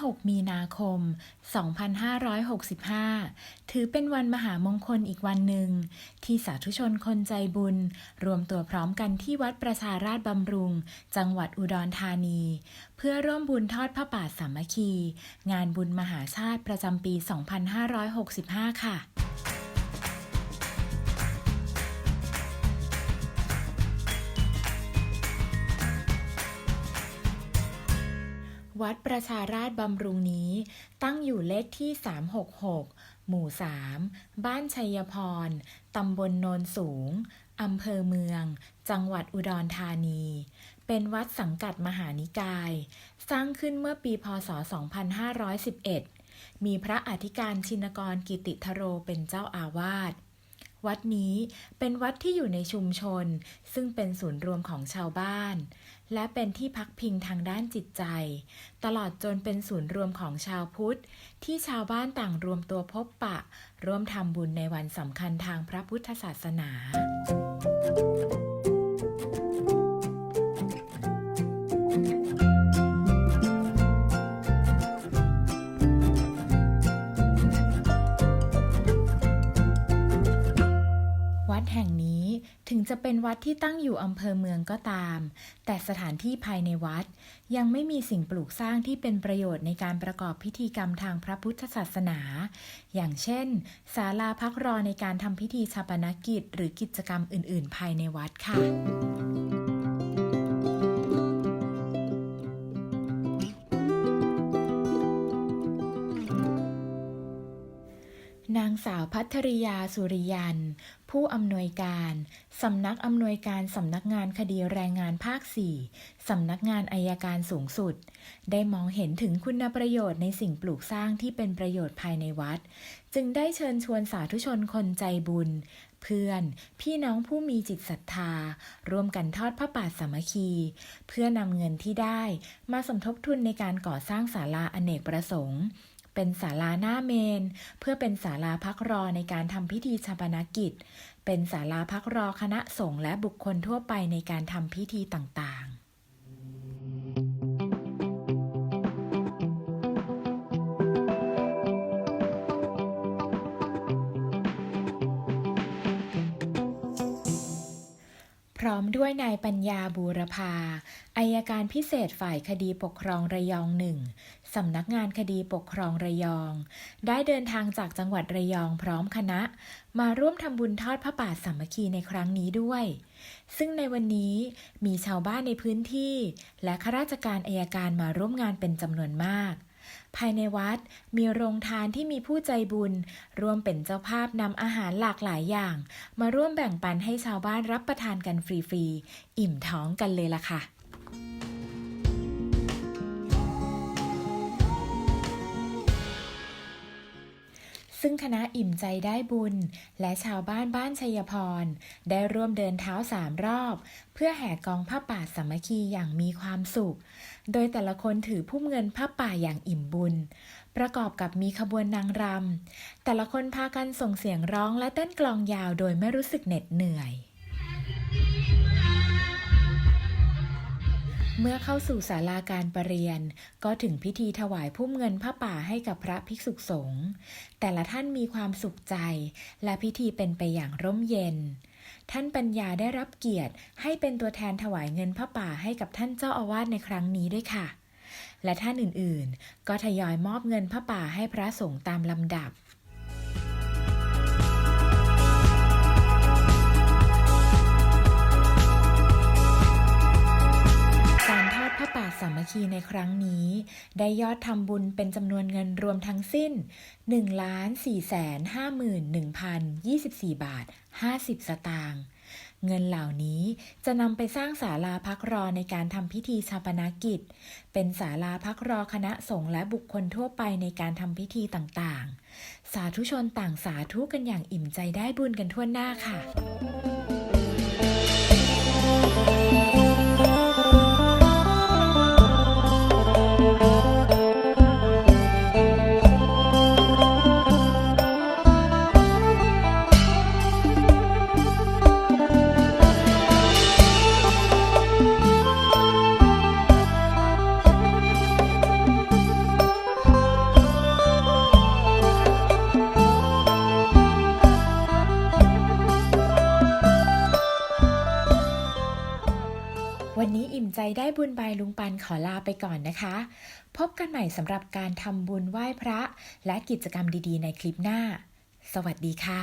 ่6มีนาคม 2565 ถือเป็นวันมหามงคลอีกวันหนึ่ง ที่สาธุชนคนใจบุญ รวมตัวพร้อมกันที่วัดประชาราชบำรุง จังหวัดอุดรธานี เพื่อร่วมบุญทอดพระป่าสามัคคี งานบุญมหาชาติประจำปี 2565 ค่ะ วัดประชาราชบำรุงนี้ ตั้งอยู่เลขที่ 366 หมู่ 3 บ้านชัยพร ตำบลโนนสูง อำเภอเมือง จังหวัดอุดรธานี เป็นวัดสังกัดมหานิกาย สร้างขึ้นเมื่อปีพศ 2511 มีพระอธิการชินกรกิติทโรเป็นเจ้าอาวาส วัดนี้เป็นวัดที่อยู่ในชุมชน ซึ่งเป็นศูนย์รวมของชาวบ้าน และเป็นที่พักพิงทางด้านจิตใจ ตลอดจนเป็นศูนย์รวมของชาวพุทธ ที่ชาวบ้านต่างรวมตัวพบปะ ร่วมทำบุญในวันสำคัญทางพระพุทธศาสนา ถึงจะเป็นวัดที่ตั้งอยู่อำเภอเมืองก็ตาม แต่สถานที่ภายในวัด ยังไม่มีสิ่งปลูกสร้างที่เป็นประโยชน์ในการประกอบพิธีกรรมทางพระพุทธศาสนา อย่างเช่น ศาลาพักรอในการทำพิธีชาปนกิจ หรือกิจกรรมอื่น ๆ ภายในวัดค่ะ สาวพัทริยาสุริยัน ผู้อำนวยการสำนักอำนวยการสำนักงานคดีแรงงานภาค 4สำนักงานอายการสูงสุด ได้มองเห็นถึงคุณประโยชน์ในสิ่งปลูกสร้างที่เป็นประโยชน์ภายในวัด จึงได้เชิญชวนสาธุชนคนใจบุญ เพื่อน พี่น้องผู้มีจิตศรัทธา ร่วมกันทอดพระป่าสามัคคี เพื่อนำเงินที่ได้มาสมทบทุนในการก่อสร้างศาลาอเนกประสงค์ เป็นศาลาหน้าเมน เพื่อเป็นศาลาพักรอในการทำพิธีชาปนกิจ เป็นศาลาพักรอคณะสงฆ์และบุคคลทั่วไปในการทำพิธีต่างๆ พร้อมด้วยนายปัญญาบูรพาอายการพิเศษฝ่ายคดีปกครองระยองหนึ่งสำนักงานคดีปกครองระยอง ได้เดินทางจากจังหวัดระยองพร้อมคณะ มาร่วมทำบุญทอดพระป่าสามัคคีในครั้งนี้ด้วย ซึ่งในวันนี้มีชาวบ้านในพื้นที่ และข้าราชการอายการมาร่วมงานเป็นจำนวนมาก ภายในวัดมีโรงทานที่มีผู้ใจบุญ ร่วมเป็นเจ้าภาพนำอาหารหลากหลายอย่าง มาร่วมแบ่งปันให้ชาวบ้านรับประทานกันฟรีๆ อิ่มท้องกันเลยล่ะค่ะ ซึ่งคณะอิ่มใจได้บุญ และชาวบ้านบ้านชัยพร ได้ร่วมเดินเท้าสามรอบ เพื่อแห่กองผ้าป่าสามัคคีอย่างมีความสุข โดยแต่ละคนถือพุ่มเงินผ้าป่าอย่างอิ่มบุญ ประกอบกับมีขบวนนางรำแต่ละคนพากันส่งเสียงร้องและเต้นกลองยาวโดยไม่รู้สึกเหน็ดเหนื่อย เมื่อเข้าสู่ศาลาการประเรียน ก็ถึงพิธีถวายพุ่มเงินผ้าป่าให้กับพระภิกษุสงฆ์แต่ละท่านมีความสุขใจ และพิธีเป็นไปอย่างร่มเย็น ท่านปัญญาได้รับเกียรติ ให้เป็นตัวแทนถวายเงินผ้าป่าให้กับท่านเจ้าอาวาสในครั้งนี้ด้วยค่ะ และท่านอื่นๆ ก็ทยอยมอบเงินผ้าป่าให้พระสงฆ์ตามลำดับ คคีในครั้งนี้ ได้ยอดทำบุญเป็นจำนวนเงินรวมทั้งสิ้น 1 4 5 1 0 24 บาท 50 สตางค์เงินเหล่านี้จะนำไปสร้างศาลาพักรอในการทำพิธีชาปนกิจ เป็นศาลาพักรอคณะสงฆ์และบุคคลทั่วไปในการทำพิธีต่างๆ สาธุชนต่างสาธุกันอย่างอิ่มใจได้บุญกันทั่วหน้าค่ะ วันนี้อิ่มใจได้บุญบายลุงปันขอลาไปก่อนนะคะ พบกันใหม่สำหรับการทำบุญไหว้พระ และกิจกรรมดีๆ ในคลิปหน้า สวัสดีค่ะ